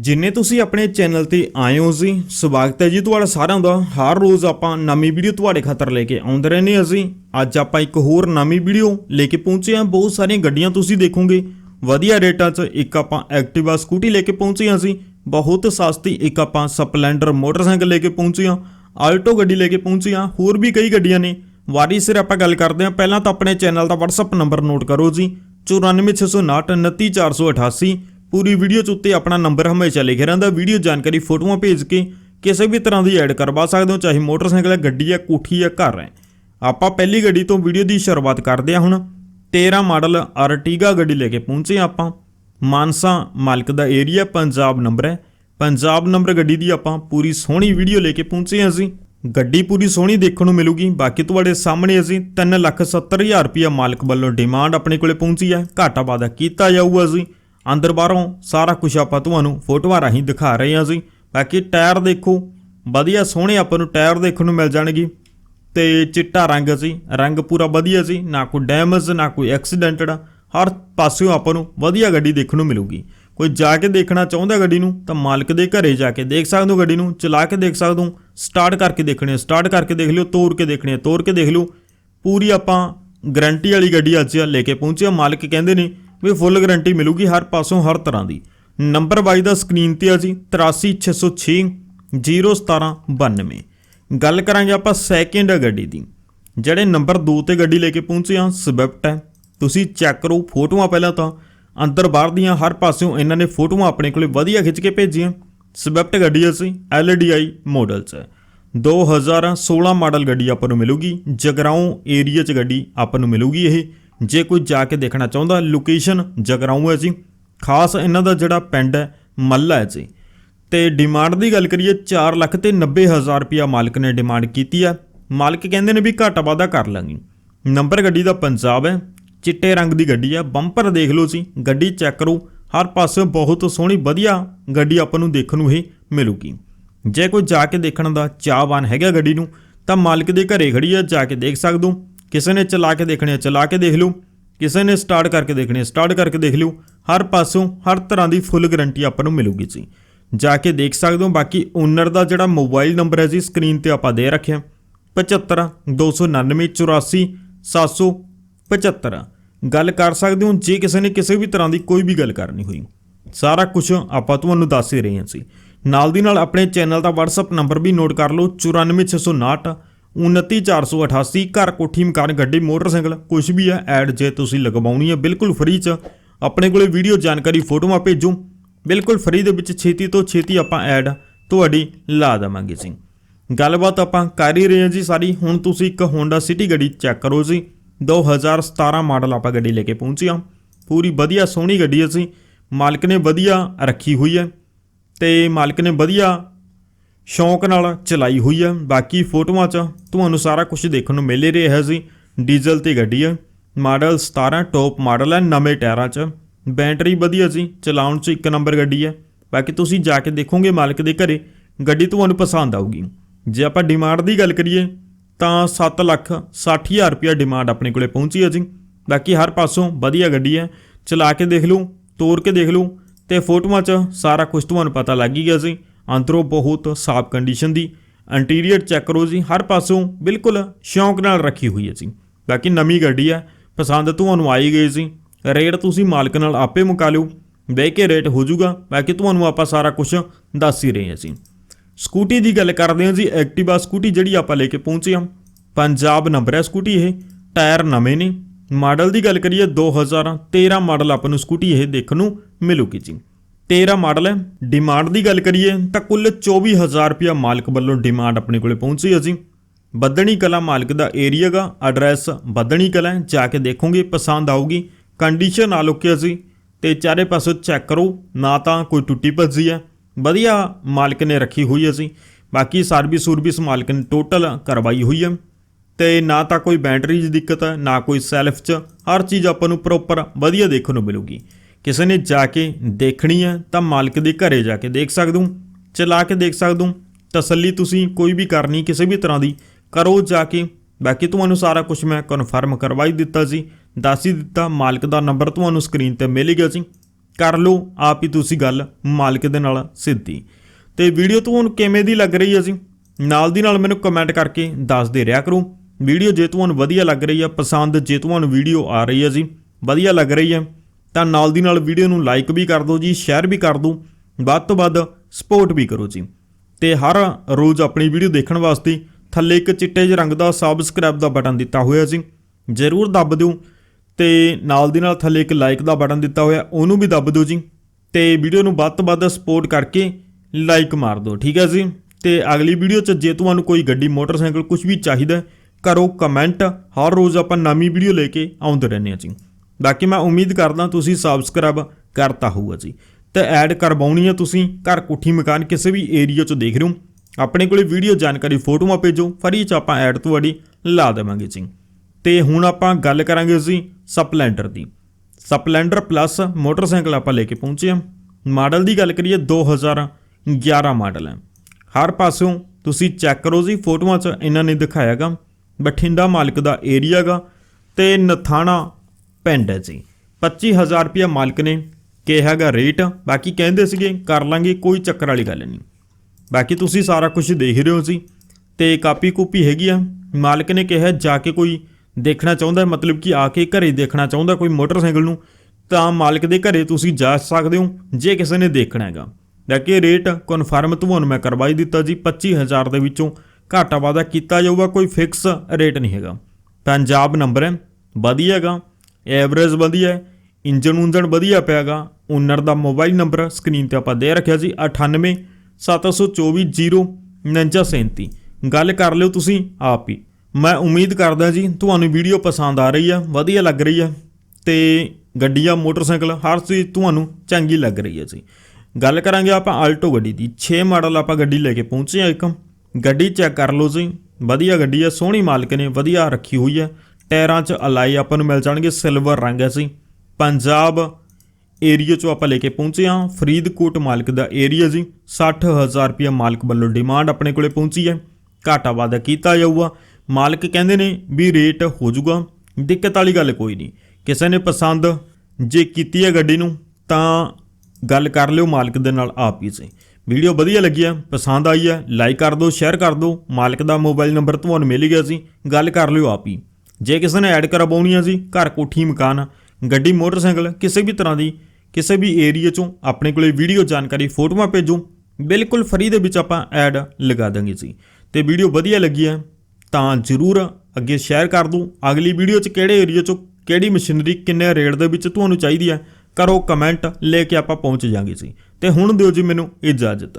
ਜਿੰਨੇ ਤੁਸੀਂ ਆਪਣੇ ਚੈਨਲ ਤੇ ਆਏ ਹੋ ਜੀ, ਸਵਾਗਤ ਹੈ ਜੀ ਤੁਹਾਡਾ ਸਾਰਿਆਂ ਦਾ। ਹਰ ਰੋਜ਼ ਆਪਾਂ ਨਵੀਂ ਵੀਡੀਓ ਤੁਹਾਡੇ ਖਾਤਰ ਲੈ ਕੇ ਆਉਂਦੇ ਰਹਿੰਦੇ ਹਾਂ ਅਸੀਂ ਅੱਜ ਆਪਾਂ ਇੱਕ ਹੋਰ ਨਵੀਂ ਵੀਡੀਓ ਲੈ ਕੇ ਪਹੁੰਚੇ ਹਾਂ। ਬਹੁਤ ਸਾਰੀਆਂ ਗੱਡੀਆਂ ਤੁਸੀਂ ਦੇਖੋਗੇ। ਵਧੀਆ ਰੇਟਾਂ 'ਚ ਇੱਕ ਆਪਾਂ ਐਕਟਿਵਾ ਸਕੂਟੀ ਲੈ ਕੇ ਪਹੁੰਚੇ ਹਾਂ ਅਸੀਂ ਬਹੁਤ ਸਸਤੀ ਇੱਕ ਆਪਾਂ ਸਪਲੈਂਡਰ ਮੋਟਰਸਾਈਕਲ ਲੈ ਕੇ ਪਹੁੰਚੇ ਹਾਂ। ਆਲਟੋ ਗੱਡੀ ਲੈ ਕੇ ਪਹੁੰਚੇ ਹਾਂ। ਹੋਰ ਵੀ ਕਈ ਗੱਡੀਆਂ ਨੇ। ਵਾਰੀ ਸਿਰ ਆਪਾਂ ਗੱਲ ਕਰਦੇ ਹਾਂ। ਪਹਿਲਾਂ ਤਾਂ ਆਪਣੇ ਚੈਨਲ ਦਾ WhatsApp ਨੰਬਰ ਨੋਟ ਕਰੋ ਜੀ। 9469299488 ਪੂਰੀ ਵੀਡੀਓ ਚ ਉੱਤੇ ਆਪਣਾ ਨੰਬਰ ਹਮੇਸ਼ਾ ਲਿਖਿਆ ਰਹਿੰਦਾ। ਵੀਡੀਓ ਜਾਣਕਾਰੀ, ਫੋਟੋਆਂ ਭੇਜ ਕੇ ਕਿਸੇ ਵੀ ਤਰ੍ਹਾਂ ਦੀ ਐਡ ਕਰਵਾ ਸਕਦੇ ਹੋ, ਚਾਹੇ ਮੋਟਰਸਾਈਕਲ ਹੈ, ਗੱਡੀ ਹੈ, ਕੋਠੀ ਹੈ, ਘਰ ਹੈ। ਆਪਾਂ ਪਹਿਲੀ ਗੱਡੀ ਤੋਂ ਵੀਡੀਓ ਦੀ ਸ਼ੁਰੂਆਤ ਕਰਦੇ ਹਾਂ ਹੁਣ। 13 ਮਾਡਲ ਆਰਟੀਗਾ ਗੱਡੀ ਲੈ ਕੇ ਪਹੁੰਚੇ ਹਾਂ ਆਪਾਂ। ਮਾਨਸਾ ਮਾਲਕ ਦਾ ਏਰੀਆ, ਪੰਜਾਬ ਨੰਬਰ ਹੈ। ਪੰਜਾਬ ਨੰਬਰ ਗੱਡੀ ਦੀ ਆਪਾਂ ਪੂਰੀ ਸੋਹਣੀ ਵੀਡੀਓ ਲੈ ਕੇ ਪਹੁੰਚੇ ਹਾਂ ਅਸੀਂ। ਗੱਡੀ ਪੂਰੀ ਸੋਹਣੀ ਦੇਖਣ ਨੂੰ ਮਿਲੂਗੀ। ਬਾਕੀ ਤੁਹਾਡੇ ਸਾਹਮਣੇ ਅਸੀਂ 370000 ਰੁਪਇਆ ਮਾਲਕ ਵੱਲੋਂ ਡਿਮਾਂਡ ਆਪਣੇ ਕੋਲੇ ਪਹੁੰਚੀ ਹੈ। ਘਾਟਾ ਵਾਦਾ ਕੀਤਾ ਜਾਊਗਾ ਜੀ ਅੰਦਰ ਬਾਹਰੋਂ ਸਾਰਾ ਕੁਝ ਆਪਾਂ ਤੁਹਾਨੂੰ ਫੋਟੋਆਂ ਰਾਹੀਂ ਦਿਖਾ ਰਹੇ ਹਾਂ ਜੀ। ਬਾਕੀ ਟਾਇਰ ਦੇਖੋ, ਵਧੀਆ ਸੋਹਣੇ ਆਪਾਂ ਨੂੰ ਟਾਇਰ ਦੇਖਣ ਨੂੰ ਮਿਲ ਜਾਣਗੇ। ਤੇ ਚਿੱਟਾ ਰੰਗ ਸੀ, ਰੰਗ ਪੂਰਾ ਵਧੀਆ ਸੀ, ਨਾ ਕੋਈ ਡੈਮੇਜ, ਨਾ ਕੋਈ ਐਕਸੀਡੈਂਟਡ, ਹਰ ਪਾਸਿਓਂ ਆਪਾਂ ਨੂੰ ਵਧੀਆ ਗੱਡੀ ਦੇਖਣ ਨੂੰ ਮਿਲੂਗੀ। ਕੋਈ ਜਾ ਕੇ ਦੇਖਣਾ ਚਾਹੁੰਦਾ ਗੱਡੀ ਨੂੰ, ਤਾਂ ਮਾਲਕ ਦੇ ਘਰੇ ਜਾ ਕੇ ਦੇਖ ਸਕਦੇ ਹੋ ਗੱਡੀ ਨੂੰ, ਚਲਾ ਕੇ ਦੇਖ ਸਕਦੇ ਹੋ ਸਟਾਰਟ ਕਰਕੇ ਦੇਖਣੀ ਸਟਾਰਟ ਕਰਕੇ ਦੇਖ ਲਿਓ, ਤੋੜ ਕੇ ਦੇਖਣੀ ਹੈ ਤੋੜ ਕੇ ਦੇਖ ਲਿਓ। ਪੂਰੀ ਆਪਾਂ ਗਾਰੰਟੀ ਵਾਲੀ ਗੱਡੀ ਅੱਜ ਲੈ ਕੇ ਪਹੁੰਚੇ ਹਾਂ। ਮਾਲਕ ਕਹਿੰਦੇ ਨੇ ਵੀ ਫੁੱਲ ਗਾਰੰਟੀ ਮਿਲੂਗੀ ਹਰ ਪਾਸੋਂ ਹਰ ਤਰ੍ਹਾਂ ਦੀ। ਨੰਬਰ ਬਾਈ ਦਾ ਸਕਰੀਨ ਤੇ ਆ ਜੀ 83606 01792 ਗੱਲ ਕਰਾਂਗੇ ਆਪਾਂ ਸੈਕਿੰਡ ਗੱਡੀ ਦੀ। ਜਿਹੜੇ ਨੰਬਰ 2 ਤੇ ਗੱਡੀ ਲੈ ਕੇ ਪਹੁੰਚੇ ਆ ਸਵਿਫਟ ਹੈ। ਤੁਸੀਂ ਚੈੱਕ ਕਰੋ ਫੋਟੋਆਂ ਪਹਿਲਾਂ ਤਾਂ। ਅੰਦਰ ਬਾਹਰ ਦੀਆਂ ਹਰ ਪਾਸਿਓਂ ਇਹਨਾਂ ਨੇ ਫੋਟੋਆਂ ਆਪਣੇ ਕੋਲੇ ਵਧੀਆ ਖਿੱਚ ਕੇ ਭੇਜੀਆਂ। ਸਵਿਫਟ ਗੱਡੀ ਅਸੀਂ LDI ਮਾਡਲ 'ਚ ਹੈ। 2016 ਮਾਡਲ ਗੱਡੀ ਆਪਾਂ ਨੂੰ ਮਿਲੂਗੀ, ਜਗਰਾਉਂ ਏਰੀਆ 'ਚ ਗੱਡੀ ਆਪਾਂ ਨੂੰ ਮਿਲੂਗੀ ਇਹ। ਜੇ ਕੋਈ ਜਾ ਕੇ ਦੇਖਣਾ ਚਾਹੁੰਦਾ ਲੋਕੇਸ਼ਨ ਜਗਰਾਉਂ ਹੈ ਜੀ। ਖਾਸ ਇਹਨਾਂ ਦਾ ਜਿਹੜਾ ਪਿੰਡ ਹੈ, ਮੱਲਾ ਹੈ ਜੀ। ਤੇ ਡਿਮਾਂਡ ਦੀ ਗੱਲ ਕਰੀਏ 4 ਲੱਖ ਤੇ 90 ਹਜ਼ਾਰ ਰੁਪਿਆ ਮਾਲਕ ਨੇ ਡਿਮਾਂਡ ਕੀਤੀ ਆ। ਮਾਲਕ ਕਹਿੰਦੇ ਨੇ ਵੀ ਘਾਟਾ ਵਾਧਾ ਕਰ ਲਾਂਗੇ। ਨੰਬਰ ਗੱਡੀ ਦਾ ਪੰਜਾਬ ਹੈ, ਚਿੱਟੇ ਰੰਗ ਦੀ ਗੱਡੀ ਹੈ ਬੰਪਰ ਦੇਖ ਲਓ ਜੀ, ਗੱਡੀ ਚੈੱਕ ਕਰੋ। ਹਰ ਪਾਸੇ ਬਹੁਤ ਸੋਹਣੀ, ਵਧੀਆ ਗੱਡੀ ਆਪਾਂ ਨੂੰ ਦੇਖਣ ਨੂੰ ਹੀ ਮਿਲੂਗੀ। ਜੇ ਕੋਈ ਜਾ ਕੇ ਦੇਖਣ ਦਾ ਚਾਹਵਾਨ ਹੈਗਾ ਗੱਡੀ ਨੂੰ, ਤਾਂ ਮਾਲਕ ਦੇ ਘਰੇ ਖੜੀ ਹੈ ਜਾ ਕੇ ਦੇਖ ਸਕਦੇ ਹੋ। ਕਿਸੇ ਨੇ ਚਲਾ ਕੇ ਦੇਖਣੀ ਆ, ਚਲਾ ਕੇ ਦੇਖ ਲਓ ਕਿਸੇ ਨੇ ਸਟਾਰਟ ਕਰਕੇ ਦੇਖਣੀ ਆ ਸਟਾਰਟ ਕਰਕੇ ਦੇਖ ਲਿਓ ਹਰ ਪਾਸੋਂ ਹਰ ਤਰ੍ਹਾਂ ਦੀ ਫੁੱਲ ਗਾਰੰਟੀ ਆਪਾਂ ਨੂੰ ਮਿਲੂਗੀ ਜੀ। ਜਾ ਕੇ ਦੇਖ ਸਕਦੇ ਹੋ, ਬਾਕੀ ਓਨਰ ਦਾ ਜਿਹੜਾ ਮੋਬਾਈਲ ਨੰਬਰ ਹੈ ਜੀ ਸਕਰੀਨ ਤੇ ਆਪਾਂ ਦੇ ਰੱਖਿਆ। 75 299 84 775 ਗੱਲ ਕਰ ਸਕਦੇ ਹੋ, ਜੇ ਕਿਸੇ ਨੇ ਕਿਸੇ ਵੀ ਤਰ੍ਹਾਂ ਦੀ ਕੋਈ ਵੀ ਗੱਲ ਕਰਨੀ ਹੋਈ। ਸਾਰਾ ਕੁਝ ਆਪਾਂ ਤੁਹਾਨੂੰ ਦੱਸ ਹੀ ਰਹੇ ਹਾਂ ਸੀ ਨਾਲ ਦੀ ਨਾਲ ਆਪਣੇ ਚੈਨਲ ਦਾ WhatsApp ਨੰਬਰ ਵੀ ਨੋਟ ਕਰ ਲਓ 94659 29488 ਘਰ ਕੋਠੀ ਮਕਾਨ ਗੱਡੀ ਮੋਟਰਸਾਈਕਲ ਕੁਝ ਵੀ ਹੈ, ਐਡ ਜੇ ਤੁਸੀਂ ਲਗਵਾਉਣੀ ਹੈ, ਬਿਲਕੁਲ ਫ੍ਰੀ ਚ। ਆਪਣੇ ਕੋਲੇ ਵੀਡੀਓ ਜਾਣਕਾਰੀ ਫੋਟੋਆਂ ਭੇਜੋ। ਬਿਲਕੁਲ ਫ੍ਰੀ ਦੇ ਵਿੱਚ ਛੇਤੀ ਤੋਂ ਛੇਤੀ ਆਪਾਂ ਐਡ ਤੁਹਾਡੀ ਲਾ ਦੇਵਾਂਗੇ ਜੀ। ਗੱਲਬਾਤ ਆਪਾਂ ਕਰ ਹੀ ਰਹੇ ਹਾਂ ਜੀ ਸਾਰੀ। ਹੁਣ ਤੁਸੀਂ ਇੱਕ Honda City ਗੱਡੀ ਚੈੱਕ ਕਰੋ ਜੀ। 2017 ਮਾਡਲ ਆਪਾਂ ਗੱਡੀ ਲੈ ਕੇ ਪਹੁੰਚਿਆ ਪੂਰੀ ਵਧੀਆ ਸੋਹਣੀ ਗੱਡੀ ਹੈ ਜੀ। ਮਾਲਕ ਨੇ ਵਧੀਆ ਰੱਖੀ ਹੋਈ ਹੈ। ਤੇ ਮਾਲਕ ਨੇ ਵਧੀਆ ਸ਼ੌਂਕ ਨਾਲ ਚਲਾਈ ਹੋਈ ਆ। ਬਾਕੀ ਫੋਟੋਆਂ 'ਚ ਤੁਹਾਨੂੰ ਸਾਰਾ ਕੁਝ ਦੇਖਣ ਨੂੰ ਮਿਲ ਹੀ ਰਿਹਾ ਹੈ ਜੀ ਡੀਜ਼ਲ ਤੇ ਗੱਡੀ ਹੈ ਮਾਡਲ 17 ਟੌਪ ਮਾਡਲ ਹੈ ਨਵੇਂ ਟਾਇਰਾਂ 'ਚ। ਬੈਟਰੀ ਵਧੀਆ ਜੀ ਚਲਾਉਣ 'ਚ ਇੱਕ ਨੰਬਰ ਗੱਡੀ ਹੈ ਬਾਕੀ ਤੁਸੀਂ ਜਾ ਕੇ ਦੇਖੋਗੇ ਮਾਲਕ ਦੇ ਘਰੇ, ਗੱਡੀ ਤੁਹਾਨੂੰ ਪਸੰਦ ਆਊਗੀ। ਜੇ ਆਪਾਂ ਡਿਮਾਂਡ ਦੀ ਗੱਲ ਕਰੀਏ, ਤਾਂ 7 ਲੱਖ 60 ਹਜ਼ਾਰ ਰੁਪਇਆ ਡਿਮਾਂਡ ਆਪਣੇ ਕੋਲੇ ਪਹੁੰਚੀ ਹੈ ਜੀ। ਬਾਕੀ ਹਰ ਪਾਸੋਂ ਵਧੀਆ ਗੱਡੀ ਹੈ ਚਲਾ ਕੇ ਦੇਖ ਲਓ ਤੋੜ ਕੇ ਦੇਖ ਲਓ, ਤੇ ਫੋਟੋਆਂ 'ਚ ਸਾਰਾ ਕੁਝ ਤੁਹਾਨੂੰ ਪਤਾ ਲੱਗ ਹੀ ਗਿਆ ਜੀ ਅੰਦਰੋਂ ਬਹੁਤ ਸਾਫ਼ ਕੰਡੀਸ਼ਨ ਦੀ ਇੰਟੀਰੀਅਰ ਚੈੱਕ ਕਰੋ ਜੀ, ਹਰ ਪਾਸੋਂ ਬਿਲਕੁਲ ਸ਼ੌਂਕ ਨਾਲ ਰੱਖੀ ਹੋਈ ਹੈ ਜੀ। ਬਾਕੀ ਨਵੀਂ ਗੱਡੀ ਹੈ, ਪਸੰਦ ਤੁਹਾਨੂੰ ਆਈ ਗਈ ਸੀ ਰੇਟ ਤੁਸੀਂ ਮਾਲਕ ਨਾਲ ਆਪੇ ਮੁਕਾ ਲਿਓ ਬਹਿ ਕੇ ਰੇਟ ਹੋ ਜਾਊਗਾ, ਬਾਕੀ ਤੁਹਾਨੂੰ ਆਪਾਂ ਸਾਰਾ ਕੁਝ ਦੱਸ ਹੀ ਰਹੇ ਹਾਂ ਜੀ। ਸਕੂਟੀ ਦੀ ਗੱਲ ਕਰਦੇ ਹਾਂ ਜੀ, ਐਕਟਿਵਾ ਸਕੂਟੀ ਜਿਹੜੀ ਆਪਾਂ ਲੈ ਕੇ ਪਹੁੰਚੇ ਹਾਂ। ਪੰਜਾਬ ਨੰਬਰ ਹੈ ਸਕੂਟੀ ਇਹ, ਟਾਇਰ ਨਵੇਂ ਨੇ। ਮਾਡਲ ਦੀ ਗੱਲ ਕਰੀਏ 2013 ਮਾਡਲ ਆਪਾਂ ਨੂੰ ਸਕੂਟੀ ਇਹ ਦੇਖਣ ਨੂੰ ਮਿਲੂਗੀ ਜੀ। 13 ਮਾਡਲ ਹੈ। ਡਿਮਾਂਡ ਦੀ ਗੱਲ ਕਰੀਏ ਤਾਂ ਕੁੱਲ 24000 ਰੁਪਇਆ ਮਾਲਕ ਵੱਲੋਂ ਡਿਮਾਂਡ ਆਪਣੇ ਕੋਲੇ ਪਹੁੰਚੀ ਅਸੀਂ ਜੀ। ਬੱਦਣੀ ਕਲਾ ਮਾਲਕ ਦਾ ਏਰੀਆ ਦਾ ਐਡਰੈਸ ਬੱਦਣੀ ਕਲਾ ਜਾ ਕੇ ਦੇਖੋਗੇ, ਪਸੰਦ ਆਊਗੀ ਕੰਡੀਸ਼ਨ ਆ ਲੁਕਿਆ ਅਸੀਂ ਤੇ ਚਾਰੇ ਪਾਸੋਂ ਚੈੱਕ ਕਰੋ, ਨਾ ਤਾਂ ਕੋਈ ਟੁੱਟੀ ਭੱਜੀ ਹੈ। ਵਧੀਆ ਮਾਲਕ ਨੇ ਰੱਖੀ ਹੋਈ ਅਸੀਂ ਬਾਕੀ ਸਰਵਿਸ ਸੁਰਵਿਸ ਮਾਲਕ ਨੇ ਟੋਟਲ ਕਰਵਾਈ ਹੋਈ ਹੈ। ਤੇ ਨਾ ਤਾਂ ਕੋਈ ਬੈਟਰੀ ਦੀ ਦਿੱਕਤ ਹੈ, ਨਾ ਕੋਈ ਸੈਲਫ 'ਚ। ਹਰ ਚੀਜ਼ ਆਪਾਂ ਨੂੰ ਪ੍ਰੋਪਰ ਵਧੀਆ ਦੇਖਣ ਨੂੰ ਮਿਲੂਗੀ। ਕਿਸੇ ਨੇ ਜਾ ਕੇ ਦੇਖਣੀ ਹੈ ਤਾਂ ਮਾਲਕ ਦੇ ਘਰੇ ਜਾ ਕੇ ਦੇਖ ਸਕਦੇ ਚਲਾ ਕੇ ਦੇਖ ਸਕਦੇ ਤਸੱਲੀ ਤੁਸੀਂ ਕੋਈ ਵੀ ਕਰਨੀ ਕਿਸੇ ਵੀ ਤਰ੍ਹਾਂ ਦੀ, ਕਰੋ ਜਾ ਕੇ। ਬਾਕੀ ਤੁਹਾਨੂੰ ਸਾਰਾ ਕੁਝ ਮੈਂ ਕਨਫਰਮ ਕਰਵਾ ਹੀ ਦਿੱਤਾ ਸੀ, ਦੱਸ ਹੀ ਦਿੱਤਾ, ਮਾਲਕ ਦਾ ਨੰਬਰ ਤੁਹਾਨੂੰ ਸਕਰੀਨ ਤੇ ਮਿਲ ਗਿਆ ਸੀ। ਕਰ ਲਓ, ਆਪ ਹੀ ਤੁਸੀਂ ਗੱਲ ਮਾਲਕ ਦੇ ਨਾਲ ਸਿੱਧੀ। ਤੇ ਵੀਡੀਓ ਤੁਹਾਨੂੰ ਕਿਵੇਂ ਦੀ ਲੱਗ ਰਹੀ ਹੈ ਜੀ? ਨਾਲ ਦੀ ਨਾਲ ਮੈਨੂੰ ਕਮੈਂਟ ਕਰਕੇ ਦੱਸਦੇ ਰਿਹਾ ਕਰੋ। ਵੀਡੀਓ ਜੇ ਤੁਹਾਨੂੰ ਵਧੀਆ ਲੱਗ ਰਹੀ ਹੈ ਪਸੰਦ ਜੇ ਤੁਹਾਨੂੰ ਵੀਡੀਓ ਆ ਰਹੀ ਹੈ ਜੀ, ਵਧੀਆ ਲੱਗ ਰਹੀ ਹੈ ਤਾਂ ਨਾਲ ਦੀ ਨਾਲ ਵੀਡੀਓ ਨੂੰ ਲਾਈਕ ਵੀ ਕਰ ਦਿਓ ਜੀ ਸ਼ੇਅਰ ਵੀ ਕਰ ਦਿਓ। ਵੱਧ ਤੋਂ ਵੱਧ ਸਪੋਰਟ ਵੀ ਕਰੋ ਜੀ। ਤੇ ਹਰ ਰੋਜ਼ ਆਪਣੀ ਵੀਡੀਓ ਦੇਖਣ ਵਾਸਤੇ ਥੱਲੇ ਇੱਕ ਚਿੱਟੇ ਜਿਹੇ ਰੰਗ ਦਾ ਸਬਸਕ੍ਰਾਈਬ ਦਾ ਬਟਨ ਦਿੱਤਾ ਹੋਇਆ ਜੀ। ਜਰੂਰ ਦੱਬ ਦਿਓ ਤੇ ਨਾਲ ਦੀ ਨਾਲ ਥੱਲੇ ਇੱਕ ਲਾਈਕ ਦਾ ਬਟਨ ਦਿੱਤਾ ਹੋਇਆ, ਉਹਨੂੰ ਵੀ ਦੱਬ ਦਿਓ ਜੀ। ਤੇ ਵੀਡੀਓ ਨੂੰ ਵੱਧ ਤੋਂ ਵੱਧ ਸਪੋਰਟ ਕਰਕੇ ਲਾਈਕ ਮਾਰ ਦਿਓ, ਠੀਕ ਹੈ ਜੀ। ਤੇ ਅਗਲੀ ਵੀਡੀਓ 'ਚ ਜੇ ਤੁਹਾਨੂੰ ਕੋਈ ਗੱਡੀ, ਮੋਟਰਸਾਈਕਲ ਕੁਝ ਵੀ ਚਾਹੀਦਾ ਕਰੋ ਕਮੈਂਟ ਹਰ ਰੋਜ਼ ਆਪਾਂ ਨਵੀਂ ਵੀਡੀਓ ਲੈ ਕੇ ਆਉਂਦੇ ਰਹਿੰਦੇ ਹਾਂ ਜੀ। ਬਾਕੀ ਮੈਂ ਉਮੀਦ ਕਰਦਾ ਤੁਸੀਂ ਸਬਸਕ੍ਰਾਈਬ ਕਰਤਾ ਹੋਊਗਾ ਜੀ। ਤੇ ਐਡ ਕਰਵਾਉਣੀ ਹੈ ਤੁਸੀਂ, ਘਰ ਕੋਠੀ ਮਕਾਨ ਕਿਸੇ ਵੀ ਏਰੀਆ 'ਚ ਦੇਖ ਰਹੇ ਹੋ। ਆਪਣੇ ਕੋਲੇ ਵੀਡੀਓ ਜਾਣਕਾਰੀ ਫੋਟੋਆਂ ਭੇਜੋ, ਫਰੀ 'ਚ ਆਪਾਂ ਐਡ ਤੁਹਾਡੀ ਲਾ ਦੇਵਾਂਗੇ ਜੀ। ਤੇ ਹੁਣ ਆਪਾਂ ਗੱਲ ਕਰਾਂਗੇ ਜੀ ਸਪਲੈਂਡਰ ਦੀ। ਸਪਲੈਂਡਰ ਪਲੱਸ ਮੋਟਰਸਾਈਕਲ ਆਪਾਂ ਲੈ ਕੇ ਪਹੁੰਚੇ ਹਾਂ ਮਾਡਲ ਦੀ ਗੱਲ ਕਰੀਏ 2011 ਮਾਡਲ ਹੈ। ਹਰ ਪਾਸਿਓਂ ਤੁਸੀਂ ਚੈੱਕ ਕਰੋ ਜੀ, ਫੋਟੋਆਂ 'ਚ ਇਹਨਾਂ ਨੇ ਦਿਖਾਇਆਗਾ। ਬਠਿੰਡਾ ਮਾਲਕ ਦਾ ਏਰੀਆ ਗਾ ਤੇ ਨਥਾਣਾ ਪਿੰਡ ਹੈ ਜੀ। 25000 ਰੁਪਇਆ ਮਾਲਕ ਨੇ ਕਿਹਾਗਾ ਰੇਟ। ਬਾਕੀ ਕਹਿੰਦੇ ਸੀਗੇ, ਕਰ ਲਾਂਗੇ, ਕੋਈ ਚੱਕਰ ਵਾਲੀ ਗੱਲ ਨਹੀਂ। ਬਾਕੀ ਤੁਸੀਂ ਸਾਰਾ ਕੁਝ ਦੇਖ ਰਹੇ ਹੋ ਜੀ। ਤੇ ਕਾਪੀ ਕੂਪੀ ਹੈਗੀ ਆ। ਮਾਲਕ ਨੇ ਕਿਹਾ, ਜਾ ਕੇ ਕੋਈ ਦੇਖਣਾ ਚਾਹੁੰਦਾ ਮਤਲਬ ਕਿ ਆ ਕੇ ਘਰੇ ਦੇਖਣਾ ਚਾਹੁੰਦਾ ਕੋਈ ਮੋਟਰਸਾਈਕਲ ਨੂੰ, ਤਾਂ ਮਾਲਕ ਦੇ ਘਰੇ ਤੁਸੀਂ ਜਾ ਸਕਦੇ ਹੋ, ਜੇ ਕਿਸੇ ਨੇ ਦੇਖਣਾ ਹੈਗਾ। ਬਾਕੀ ਰੇਟ ਕਨਫਰਮ ਤੁਹਾਨੂੰ ਮੈਂ ਕਰਵਾਈ ਦਿੱਤਾ ਜੀ। 25000 ਦੇ ਵਿੱਚੋਂ ਘਾਟਾ ਵਾਦਾ ਕੀਤਾ ਜਾਊਗਾ, ਕੋਈ ਫਿਕਸ ਰੇਟ ਨਹੀਂ ਹੈਗਾ। ਪੰਜਾਬ ਨੰਬਰ ਹੈ, ਵਧੀਆ ਹੈਗਾ। ਐਵਰੇਜ ਵਧੀਆ ਹੈ। ਇੰਜਨ ਉਂਜਨ ਵਧੀਆ ਪਿਆਗਾ। ਓਨਰ ਦਾ ਮੋਬਾਈਲ ਨੰਬਰ ਸਕਰੀਨ ਤੇ ਆਪਾਂ ਦੇ ਰੱਖਿਆ ਜੀ 98 724 04937 ਗੱਲ ਕਰ ਲਿਓ ਤੁਸੀਂ ਆਪ ਹੀ। ਮੈਂ ਉਮੀਦ ਕਰਦਾ ਜੀ, ਤੁਹਾਨੂੰ ਵੀਡੀਓ ਪਸੰਦ ਆ ਰਹੀ ਆ ਵਧੀਆ ਲੱਗ ਰਹੀ ਆ ਤੇ ਗੱਡੀਆਂ, ਮੋਟਰਸਾਈਕਲ, ਹਰ ਚੀਜ਼ ਤੁਹਾਨੂੰ ਚੰਗੀ ਲੱਗ ਰਹੀ ਹੈ ਜੀ। ਗੱਲ ਕਰਾਂਗੇ ਆਪਾਂ ਆਲਟੋ ਗੱਡੀ ਦੀ। 6 ਮਾਡਲ ਆਪਾਂ ਗੱਡੀ ਲੈ ਕੇ ਪਹੁੰਚੇ ਆ ਇੱਕ। ਗੱਡੀ ਚੈੱਕ ਕਰ ਲਓ ਜੀ। ਵਧੀਆ ਗੱਡੀ ਆ ਸੋਹਣੀ ਮਾਲਕ ਨੇ, ਵਧੀਆ ਰੱਖੀ ਹੋਈ ਹੈ। ਟਾਇਰਾਂ 'ਚ ਅਲਾਈ ਆਪਾਂ ਨੂੰ ਮਿਲ ਜਾਣਗੇ ਸਿਲਵਰ ਰੰਗ ਹੈ ਜੀ। ਪੰਜਾਬ ਏਰੀਆ 'ਚੋਂ ਆਪਾਂ ਲੈ ਕੇ ਪਹੁੰਚੇ ਹਾਂ। ਫਰੀਦਕੋਟ ਮਾਲਕ ਦਾ ਏਰੀਆ ਜੀ। 60000 ਰੁਪਏ ਮਾਲਕ ਵੱਲੋਂ ਡਿਮਾਂਡ ਆਪਣੇ ਕੋਲੇ ਪਹੁੰਚੀ ਹੈ। ਘਾਟਾ ਵਾਦਾ ਕੀਤਾ ਜਾਊਗਾ। ਮਾਲਕ ਕਹਿੰਦੇ ਨੇ ਵੀ ਰੇਟ ਹੋ ਜਾਊਗਾ। ਦਿੱਕਤ ਵਾਲੀ ਗੱਲ ਕੋਈ ਨਹੀਂ। ਕਿਸੇ ਨੇ ਪਸੰਦ ਜੇ ਕੀਤੀ ਹੈ ਗੱਡੀ ਨੂੰ, ਤਾਂ ਗੱਲ ਕਰ ਲਿਓ ਮਾਲਕ ਦੇ ਨਾਲ ਆਪ ਹੀ ਸਹੀ ਵੀਡੀਓ ਵਧੀਆ ਲੱਗੀ ਹੈ, ਪਸੰਦ ਆਈ ਹੈ ਲਾਈਕ ਕਰ ਦਿਓ ਸ਼ੇਅਰ ਕਰ ਦਿਓ। ਮਾਲਕ ਦਾ ਮੋਬਾਈਲ ਨੰਬਰ ਤੁਹਾਨੂੰ ਮਿਲ ਗਿਆ ਸੀ ਗੱਲ ਕਰ ਲਿਓ ਆਪ ਹੀ। ਜੇ ਕਿਸੇ ਨੇ ਐਡ ਕਰਵਾਉਣੀ ਹੈ ਜੀ, ਘਰ ਕੋਠੀ, ਮਕਾਨ, ਗੱਡੀ, ਮੋਟਰਸਾਈਕਲ, ਕਿਸੇ ਵੀ ਤਰ੍ਹਾਂ ਦੀ, ਕਿਸੇ ਵੀ ਏਰੀਆ ਚੋਂ ਆਪਣੇ ਕੋਲੇ ਵੀਡੀਓ ਜਾਣਕਾਰੀ, ਫੋਟੋਆਂ ਭੇਜੋ, ਬਿਲਕੁਲ ਫਰੀ ਦੇ ਵਿੱਚ ਆਪਾਂ ਐਡ ਲਗਾ ਦਾਂਗੇ ਜੀ। ਤੇ ਵੀਡੀਓ ਵਧੀਆ ਲੱਗੀ ਹੈ ਤਾਂ ਜਰੂਰ ਅੱਗੇ ਸ਼ੇਅਰ ਕਰ ਦਿਓ। ਅਗਲੀ ਵੀਡੀਓ 'ਚ ਕਿਹੜੇ ਏਰੀਆ 'ਚੋਂ ਕਿਹੜੀ ਮਸ਼ੀਨਰੀ, ਕਿੰਨੇ ਰੇਟ ਦੇ ਵਿੱਚ ਤੁਹਾਨੂੰ ਚਾਹੀਦੀ ਹੈ, ਕਰੋ ਕਮੈਂਟ ਲੈ ਕੇ ਆਪਾਂ ਪਹੁੰਚ ਜਾਾਂਗੇ ਜੀ। ਤੇ ਹੁਣ ਦਿਓ ਜੀ ਮੈਨੂੰ ਇਜਾਜ਼ਤ।